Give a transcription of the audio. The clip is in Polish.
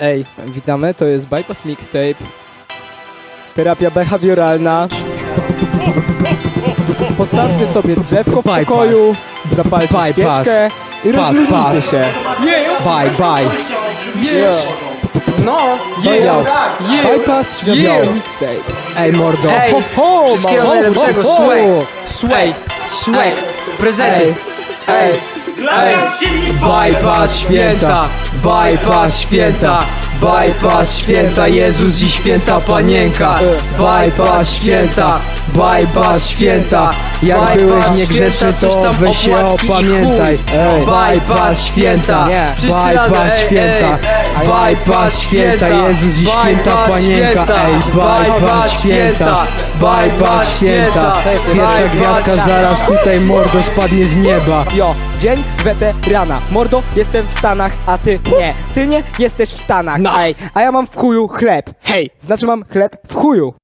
Ej, witamy, to jest Bypass Mixtape. Terapia behawioralna. Postawcie sobie drzewko w Bypass. pokoju, zapalcie Bypass. świeczkę i Pass, rozluźnijcie się. Bye, bye. No, to jest. Bypass Światło Yeah. Mixtape. Ej, mordo. Ej, Ho, ho, wszystkiego ho, ho, najlepszego, ho. swag, swag, prezenty, ej, bypass święta, bypass święta, bypass święta, Jezus i święta Panienka, bypass święta, bypass święta, Jak bypass byłeś niegrzeczny, coś to tam weź się opamiętaj. Bypass święta, Bypass święta, bypass święta, Jezus i święta Panienka, ej, bypass święta, bypass święta. Pierwsza gwiazdka zaraz tutaj mordo spadnie z nieba. Dzień weterana. Mordo, jestem w Stanach, a ty nie. Ty nie jesteś w Stanach. No. Ej, a ja mam w chuju chleb. Hej, znaczy mam chleb w chuju.